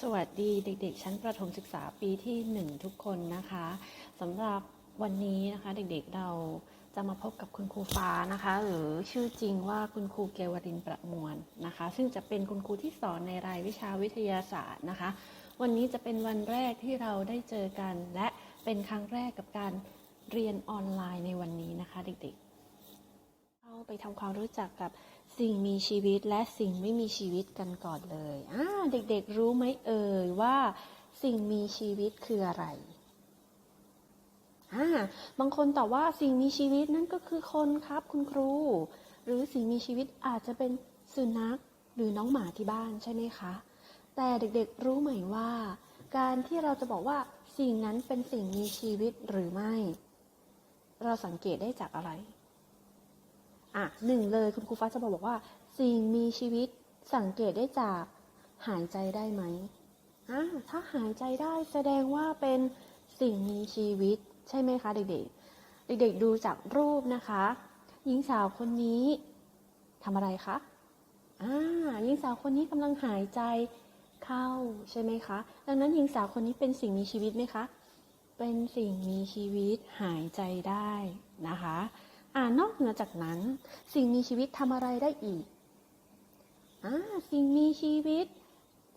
สวัสดีเด็กๆ ชั้นประถมศึกษาปีที่ 1 ทุกคนนะคะสำหรับวันนี้นะคะเด็กๆเราจะมาพบกับคุณครูฟ้านะคะ หรือชื่อจริงว่าคุณครูเกวรินประมวลนะคะ ซึ่งจะเป็นคุณครูที่สอนในรายวิชาวิทยาศาสตร์นะคะ วันนี้จะเป็นวันแรกที่เราได้เจอกัน และเป็นครั้งแรกกับการเรียนออนไลน์ในวันนี้นะคะ เด็กๆ เข้าไปทำความรู้จักกับ สิ่งมีชีวิตและสิ่งไม่มีชีวิตกันก่อนเลยอ่าเด็กๆรู้ไหมเอ่ยว่า สิ่งมีชีวิตคืออะไรอ่าบางคนตอบว่าสิ่งมีชีวิตนั่นก็คือคนครับคุณครู หรือสิ่งมีชีวิตอาจจะเป็นสุนัขหรือน้องหมาที่บ้านใช่ไหมคะ แต่เด็กๆรู้ไหมว่า การที่เราจะบอกว่าสิ่งนั้นเป็นสิ่งมีชีวิตหรือไม่ เราสังเกตได้จากอะไร อะหนึ่งเลยคุณครูฟ้าจะบอกว่า สิ่งมีชีวิตสังเกตได้จากหายใจได้ไหมอะถ้าหายใจได้แสดงว่าเป็นสิ่งมีชีวิตใช่ไหมคะเด็กๆ เด็กๆดูจากรูปนะคะ หญิงสาวคนนี้ทำอะไรคะอ่าหญิงสาวคนนี้กำลังหายใจเข้าใช่ไหมคะ ดังนั้นหญิงสาวคนนี้เป็นสิ่งมีชีวิตไหมคะ เป็นสิ่งมีชีวิตหายใจได้นะคะ อ่านอกเหนือจากนั้น สิ่งมีชีวิตทำอะไรได้อีกอ่าสิ่งมีชีวิต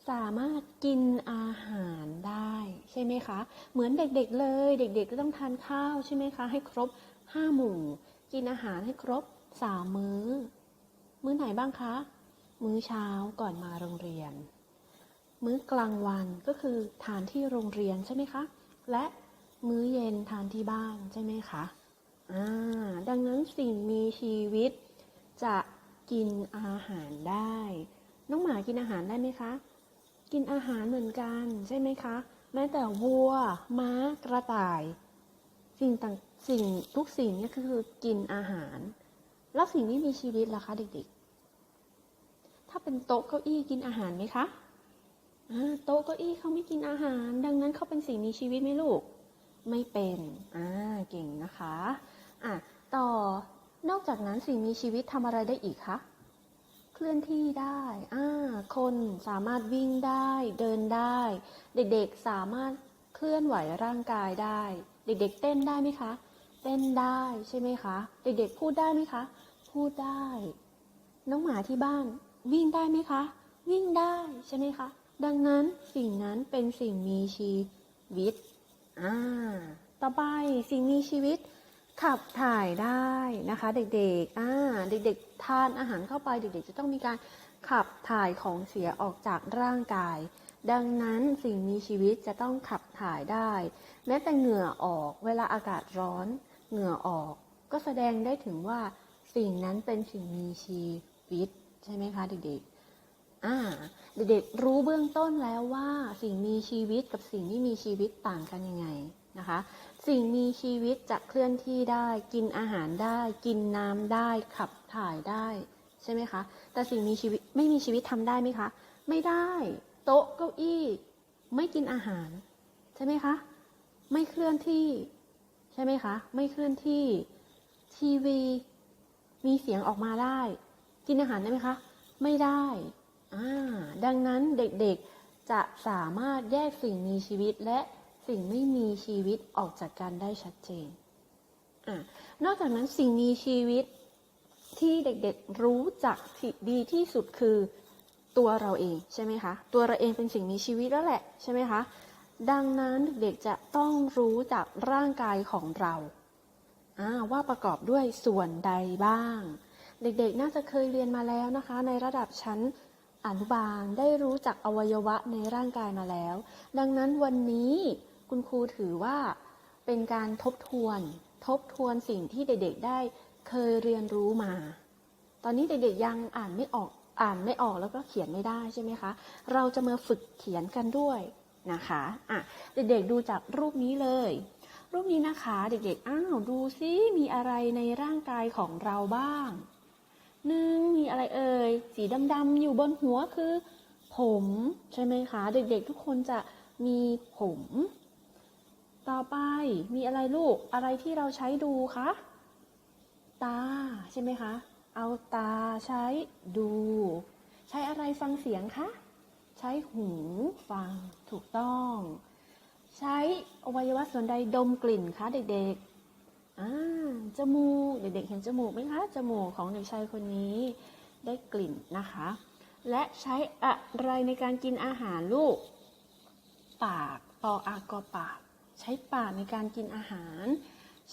สามารถกินอาหารได้ใช่ไหมคะ เหมือนเด็กๆเลย เด็กๆก็ต้องทานข้าวใช่ไหมคะ ให้ครบห้าหมู่ กินอาหารให้ครบสามมื้อ มื้อไหนบ้างคะ มื้อเช้าก่อนมาโรงเรียน มื้อกลางวันก็คือทานที่โรงเรียนใช่ไหมคะ และมื้อเย็นทานที่บ้านใช่ไหมคะ ดังนั้นสิ่งมีชีวิตจะกินอาหารได้ น้องหมากินอาหารได้ไหมคะ กินอาหารเหมือนกันใช่ไหมคะ แม้แต่วัว ม้า กระต่าย สิ่งต่างสิ่งทุกสิ่งนี่คือกินอาหาร แล้วสิ่งที่มีชีวิตล่ะคะเด็กๆ ถ้าเป็นโต๊ะเก้าอี้กินอาหารไหมคะโต๊ะเก้าอี้เขาไม่กินอาหาร ดังนั้นเขาเป็นสิ่งมีชีวิตไหมลูก ไม่เป็นอ่า เก่งนะคะ อะ ต่อ นอก จากนั้นสิ่งมีชีวิตทำอะไรได้อีกคะ เคลื่อนที่ได้อ่าคนสามารถวิ่งได้ เดินได้ เด็กๆสามารถเคลื่อนไหวร่างกายได้ เด็กๆ เต้นได้ไหมคะ เต้นได้ใช่ไหมคะ เด็กๆ พูดได้ไหมคะ พูดได้ น้องหมาที่บ้าน วิ่งได้ไหมคะ วิ่งได้ใช่ไหมคะ ดังนั้นสิ่งนั้นเป็นสิ่งมีชีวิต อ่า ต่อไปสิ่งมีชีวิต ขับถ่ายได้นะคะ เด็กๆอ่าเด็กๆ ทานอาหารเข้าไปเด็กๆ จะต้องมีการขับถ่ายของเสียออกจากร่างกาย ดังนั้นสิ่งมีชีวิตจะต้องขับถ่ายได้ แม้แต่เหงื่อออกเวลาอากาศร้อน เหงื่อออก ก็แสดงได้ถึงว่าสิ่งนั้นเป็นสิ่งมีชีวิตใช่ไหมคะเด็กๆอ่าเด็กๆรู้เบื้องต้นแล้วว่าสิ่งมีชีวิตกับสิ่งที่มีชีวิตต่างกันยังไงนะคะ สิ่งมีชีวิตจะเคลื่อนที่ได้ กินอาหารได้ กินน้ำได้ ขับถ่ายได้ ใช่ไหมคะ แต่สิ่งมีชีวิตไม่มีชีวิตทำได้ไหมคะ ไม่ได้ โต๊ะเก้าอี้ ไม่กินอาหาร ใช่ไหมคะ ไม่เคลื่อนที่ ใช่ไหมคะ ไม่เคลื่อนที่ ทีวี มีเสียงออกมาได้ กินอาหารได้ไหมคะ ไม่ได้อ่าดังนั้นเด็กๆจะสามารถแยกสิ่งมีชีวิตและ สิ่งไม่มีชีวิตออกจากกันได้ชัดเจนอ่านอกจากนั้นสิ่งมีชีวิตที่เด็กๆรู้จักที่ดีที่สุดคือตัวเราเองใช่ไหมคะ ตัวเราเองเป็นสิ่งมีชีวิตแล้วแหละใช่ไหมคะ ดังนั้นเด็กๆจะต้องรู้จากร่างกายของเราอ่าว่าประกอบด้วยส่วนใดบ้าง เด็กๆน่าจะเคยเรียนมาแล้วนะคะ ในระดับชั้นอนุบาลได้รู้จักอวัยวะในร่างกายมาแล้ว ดังนั้นวันนี้ คุณครูถือว่าเป็นการทบทวน ทบทวนสิ่งที่เด็กๆได้เคยเรียนรู้มา ตอนนี้เด็กๆยังอ่านไม่ออกอ่านไม่ออกแล้วก็เขียนไม่ได้ใช่ไหมคะ เราจะมาฝึกเขียนกันด้วยนะคะอะเด็กๆดูจากรูปนี้เลย รูปนี้นะคะ เด็กๆอ้าวดูซิมีอะไรในร่างกายของเราบ้างหนึ่งมีอะไรเอ่ยสีดำๆอยู่บนหัวคือ ผมใช่ไหมคะ เด็กๆทุกคนจะมีผม ต่อไปมีอะไรลูกอะไรที่เราใช้ดูคะตาใช่ไหมคะ เอาตาใช้ดู ใช้อะไรฟังเสียงคะ ใช้หูฟังถูกต้อง ใช้อวัยวะส่วนใดดมกลิ่นคะเด็กๆอ่าจมูกเด็กๆเห็นจมูกไหมคะ จมูกของเด็กชายคนนี้ได้กลิ่นนะคะ และใช้อะไรในการกินอาหารลูก ปากปออากอปาก ใช้ปากในการกินอาหาร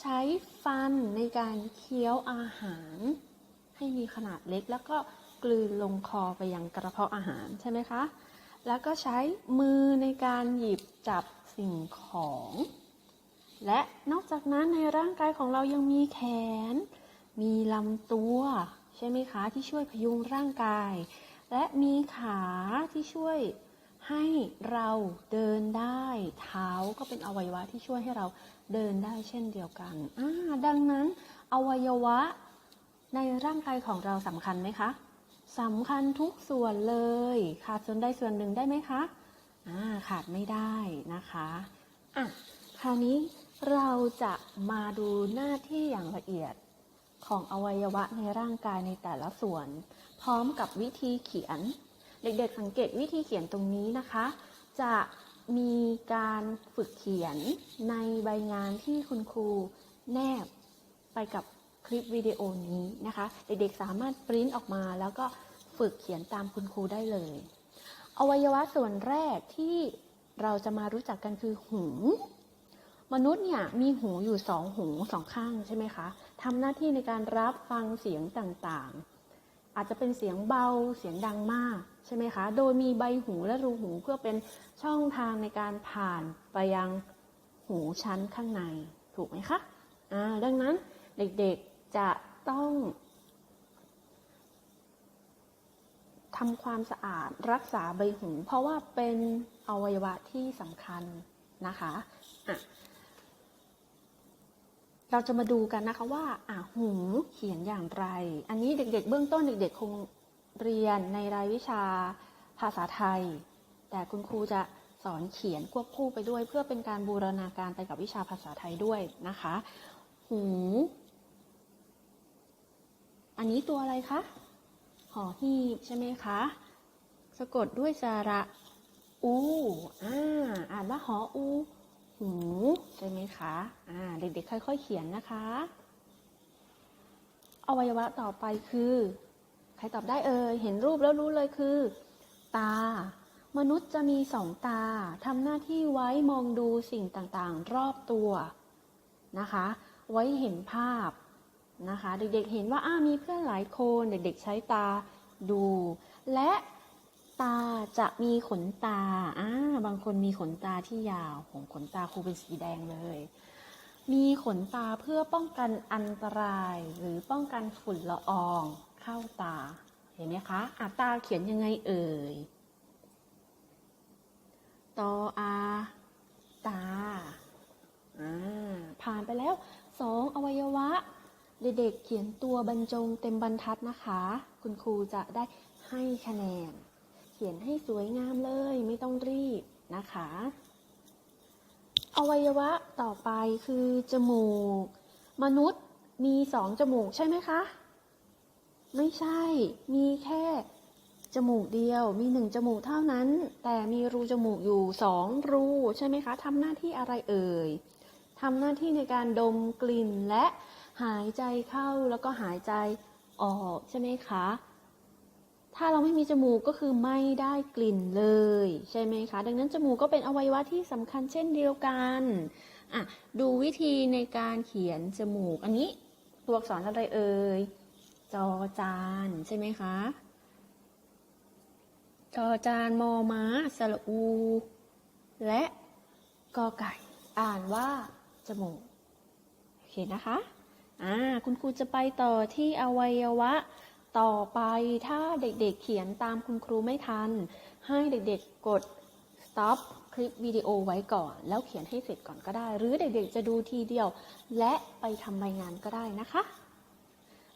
ใช้ฟันในการเคี้ยวอาหาร ให้มีขนาดเล็กแล้วก็กลืนลงคอไปยังกระเพาะอาหารใช่ไหมคะ แล้วก็ใช้มือในการหยิบจับสิ่งของ และนอกจากนั้นในร่างกายของเรายังมีแขน มีลำตัว ใช่ไหมคะ ที่ช่วยพยุงร่างกาย และมีขาที่ช่วย ให้เราเดินได้ เท้าก็เป็นอวัยวะที่ช่วยให้เราเดินได้เช่นเดียวกัน ดังนั้นอวัยวะในร่างกายของเราสำคัญไหมคะสำคัญทุกส่วนเลย ขาดส่วนใดส่วนหนึ่งได้ไหมคะขาดไม่ได้นะคะอะคราวนี้เราจะมาดูหน้าที่อย่างละเอียดของอวัยวะในร่างกายในแต่ละส่วน พร้อมกับวิธีเขียน เด็กๆสังเกตวิธีเขียนตรงนี้นะคะ จะมีการฝึกเขียนในใบงานที่คุณครูแนบไปกับคลิปวิดีโอนี้นะคะ เด็กๆสามารถปริ้นออกมาแล้วก็ฝึกเขียนตามคุณครูได้เลย อวัยวะส่วนแรกที่เราจะมารู้จักกันคือหู มนุษย์เนี่ยมีหูอยู่สองหูสองข้างใช่ไหมคะทำหน้าที่ในการรับฟังเสียงต่างๆ อาจจะเป็นเสียงเบาเสียงดังมาก ใช่ไหมคะ โดยมีใบหูและรูหูเพื่อเป็นช่องทางในการผ่านไปยังหูชั้นข้างในถูกไหมคะอ่าดังนั้นเด็กๆจะต้องทำความสะอาดรักษาใบหู เพราะว่าเป็นอวัยวะที่สำคัญนะคะอะเราจะมาดูกันนะคะว่าอะหูเขียนอย่างไร อันนี้เด็ก ๆ เบื้องต้นเด็ก ๆ คง เรียนในรายวิชาภาษาไทย แต่คุณครูจะสอนเขียนควบคู่ไปด้วย เพื่อเป็นการบูรณาการไปกับวิชาภาษาไทยด้วยนะคะ หู อันนี้ตัวอะไรคะหอหีบใช่ไหมคะ สะกดด้วยสระอูอ่าอ่านว่าหออู หูใช่ไหมคะอ่าเด็กๆค่อย ๆ เขียนนะคะ อวัยวะต่อไปคือ ใครตอบได้เอ่ยเห็นรูปแล้วรู้เลยคือ ตา มนุษย์จะมีสองตาทำหน้าที่ไว้มองดูสิ่งต่างๆ รอบตัวนะคะ ไว้เห็นภาพนะคะ เด็กๆเห็นว่าอ้ามีเพื่อนหลายคนเด็กๆใช้ตาดู และตาจะมีขนตาอ่าบางคนมีขนตาที่ยาวของขนตาครูเป็นสีแดงเลย มีขนตาเพื่อป้องกันอันตรายหรือป้องกันฝุ่นละออง เข้าตา เห็นไหมคะอะตาเขียนยังไงเอ่ย ตออาตา อ่า ผ่านไปแล้วสองอวัยวะ เด็กๆเขียนตัวบรรจงเต็มบรรทัดนะคะ คุณครูจะได้ให้คะแนน เขียนให้สวยงามเลยไม่ต้องรีบนะคะ อวัยวะต่อไปคือจมูก มนุษย์มีสองจมูกใช่ไหมคะ ไม่ใช่ มีแค่ จมูกเดียว มีหนึ่งจมูกเท่านั้น แต่มีรูจมูกอยู่สองรูใช่ไหมคะทำหน้าที่อะไรเอ่ยทำหน้าที่ในการดมกลิ่นและหายใจเข้าแล้วก็หายใจออกใช่ไหมคะ ถ้าเราไม่มีจมูกก็คือไม่ได้กลิ่นเลย ใช่ไหมคะ ดังนั้นจมูกก็เป็นอวัยวะที่สำคัญเช่นเดียวกันอะดูวิธีในการเขียนจมูก อันนี้ตัวอักษรอะไรเอ่ย จอจานใช่ไหมคะ จอจานมอม้าสระอู และกอไก่ อ่านว่าจมูกโอเคนะคะ อ่า คุณครูจะไปต่อที่อวัยวะ ต่อไปถ้าเด็กๆเขียนตามคุณครูไม่ทัน ให้เด็กๆกด stop คลิปวิดีโอไว้ก่อน แล้วเขียนให้เสร็จก่อนก็ได้ หรือเด็กๆจะดูทีเดียว และไปทำใบงานก็ได้นะคะ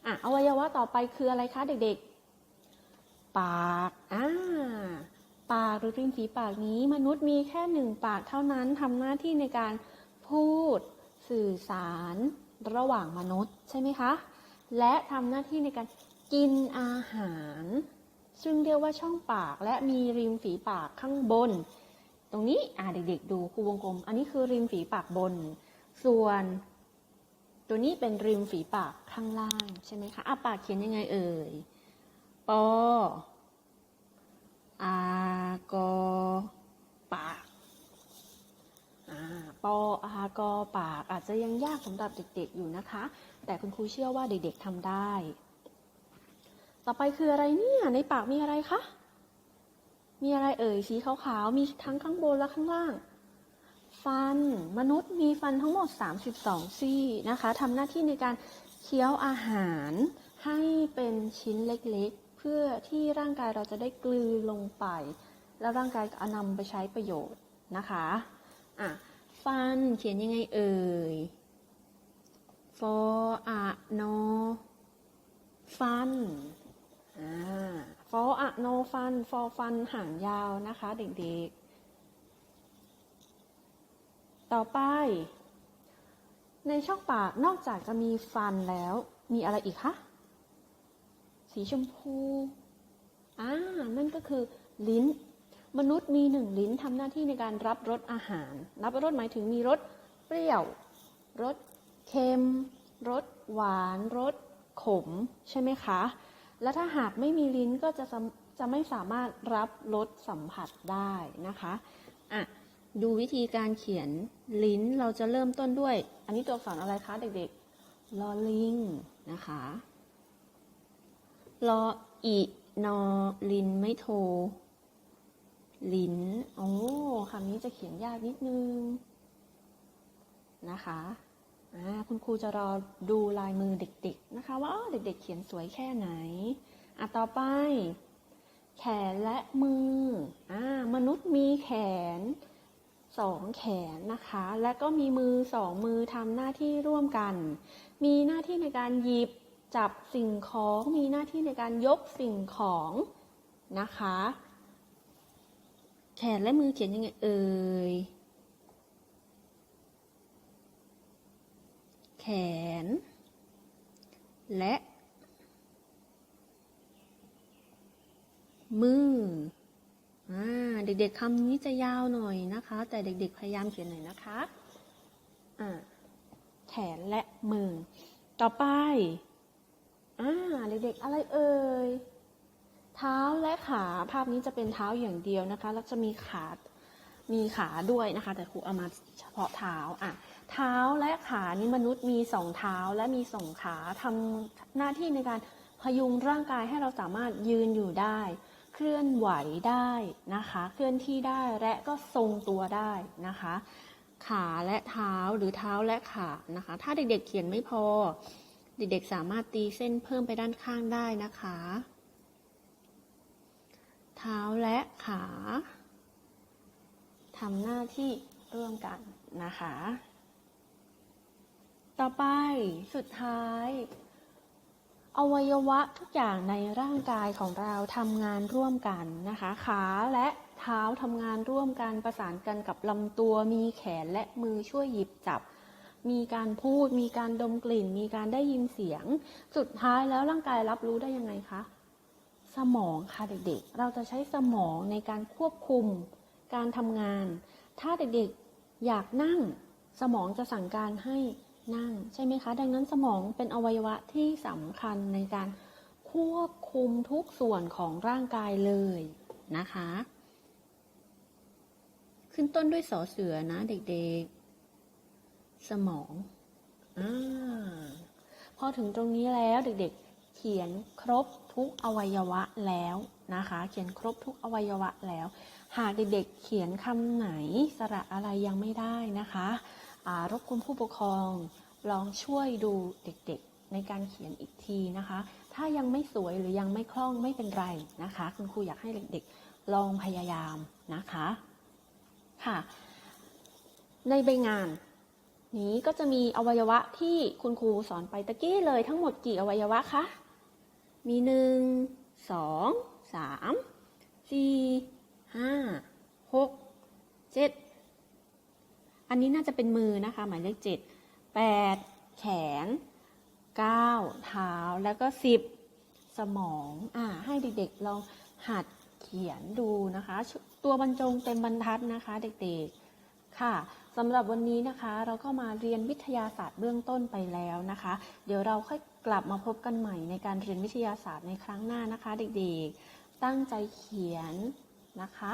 อะอวัยวะต่อไปคืออะไรคะเด็กๆ ปากอ่าปากหรือริมฝีปากนี้ มนุษย์มีแค่หนึ่งปากเท่านั้นทำหน้าที่ในการพูดสื่อสารระหว่างมนุษย์ใช่ไหมคะ และทำหน้าที่ในการกินอาหาร ซึ่งเรียกว่าช่องปากและมีริมฝีปากข้างบน ตรงนี้อ่าเด็กๆ ดูครูวงกลม อันนี้คือริมฝีปากบน ส่วน ตัวนี้เป็นริมฝีปากข้างล่างใช่ไหมคะอะปากเขียนยังไงเอ่ย ปอ อากอ ปาก อ่า ปอ อากอ ปาก อาจจะยังยากสำหรับเด็กๆอยู่นะคะ แต่คุณครูเชื่อว่าเด็กๆทำได้ ต่อไปคืออะไรเนี่ย ในปากมีอะไรคะ มีอะไรเอ่ย สีขาวๆ มีทั้งข้างบนและข้างล่าง ฟัน มนุษย์มีฟันทั้งหมด 32 ซี่นะคะทำหน้าที่ในการเคี้ยวอาหารให้เป็นชิ้นเล็กๆ เพื่อที่ร่างกายเราจะได้กลืนลงไป แล้วร่างกายก็นำไปใช้ประโยชน์นะคะอะฟันเขียนยังไงเอ่ยฟออะนอฟันอ่าฟออะนอฟันฟอฟันหางยาวนะคะเด็กๆ ต่อไป ในช่องปากนอกจากจะมีฟันแล้ว มีอะไรอีกคะ สีชมพูอ่านั่นก็คือลิ้น มนุษย์มีหนึ่งลิ้นทำหน้าที่ในการรับรสอาหาร รับรสหมายถึงมีรสเปรี้ยว รสเค็ม รสหวาน รสขม ใช่ไหมคะ และถ้าหากไม่มีลิ้นก็จะจะไม่สามารถรับรสสัมผัสได้นะคะ อะ ดูวิธีการเขียนลิ้นเราจะเริ่มต้นด้วย อันนี้ตัวอักษรอะไรคะเด็กๆลอลิงนะคะลออีนอลินไม่โทลิ้นโอ้คำนี้จะเขียนยากนิดนึงนะคะคุณครูจะรอดูลายมือเด็ก ๆ นะคะ ว่าเด็ก ๆ เขียนสวยแค่ไหนอะต่อไป แขนและมืออ่ามนุษย์มีแขน สองแขนนะคะ และก็มีมือสองมือทำหน้าที่ร่วมกัน มีหน้าที่ในการหยิบจับสิ่งของ มีหน้าที่ในการยกสิ่งของนะคะ แขนและมือเขียนยังไงเอ่ย แขน และ มือ เด็กๆคำนี้จะยาวหน่อยนะคะ แต่เด็กๆพยายามเขียนหน่อยนะคะแขนและมือ ต่อไปอเด็กๆอะไรเอ่ย เท้าและขา ภาพนี้จะเป็นเท้าอย่างเดียวนะคะ แล้วจะมีขา มีขาด้วยนะคะ แต่ครูเอามาเฉพาะเท้าอะเท้าและขานี่มนุษย์มีสองเท้าและมีสองขาทำหน้าที่ในการพยุงร่างกายให้เราสามารถยืนอยู่ได้ เคลื่อนไหวได้นะคะ เคลื่อนที่ได้และก็ทรงตัวได้นะคะ ขาและเท้าหรือเท้าและขานะคะ ถ้าเด็กๆเขียนไม่พอ เด็กๆสามารถตีเส้นเพิ่มไปด้านข้างได้นะคะ เท้าและขาทำหน้าที่ร่วมกันนะคะ ต่อไปสุดท้าย อวัยวะทุกอย่างในร่างกายของเราทำงานร่วมกันนะคะ ขาและเท้าทำงานร่วมกันประสานกันกับลำตัว มีแขนและมือช่วยหยิบจับ มีการพูด มีการดมกลิ่น มีการได้ยินเสียง สุดท้ายแล้วร่างกายรับรู้ได้ยังไงคะ สมองค่ะเด็กๆ เราจะใช้สมองในการควบคุมการทำงาน ถ้าเด็กๆอยากนั่งสมองจะสั่งการให้ นั่งใช่ไหมคะ ดังนั้นสมองเป็นอวัยวะที่สำคัญในการควบคุมทุกส่วนของร่างกายเลยนะคะ ขึ้นต้นด้วยสอเสือนะเด็กๆ สมองอพอถึงตรงนี้แล้วเด็กๆ เขียนครบทุกอวัยวะแล้วนะคะ เขียนครบทุกอวัยวะแล้ว หากเด็กๆ เขียนคำไหนสระอะไรยังไม่ได้นะคะ รบกวนผู้ปกครองลองช่วยดูเด็กๆในการเขียนอีกทีนะคะ ถ้ายังไม่สวยหรือยังไม่คล่องไม่เป็นไรนะคะ คุณครูอยากให้เด็กๆลองพยายามนะคะค่ะ ในใบงานนี้ก็จะมีอวัยวะที่คุณครูสอนไปตะกี้เลยทั้งหมดกี่อวัยวะคะ มีหนึ่งสองสามสี่ห้าหกเจ็ด อันนี้น่าจะเป็นมือนะคะ หมายเลขเจ็ดแปดแขนเก้าเท้าแล้วก็สิบสมองอ่าให้เด็กๆลองหัดเขียนดูนะคะ ตัวบรรจงเต็มบรรทัดนะคะเด็กๆค่ะสำหรับวันนี้นะคะเราก็มาเรียนวิทยาศาสตร์เบื้องต้นไปแล้วนะคะ เดี๋ยวเราค่อยกลับมาพบกันใหม่ในการเรียนวิทยาศาสตร์ในครั้งหน้านะคะ เด็กๆ ตั้งใจเขียนนะคะ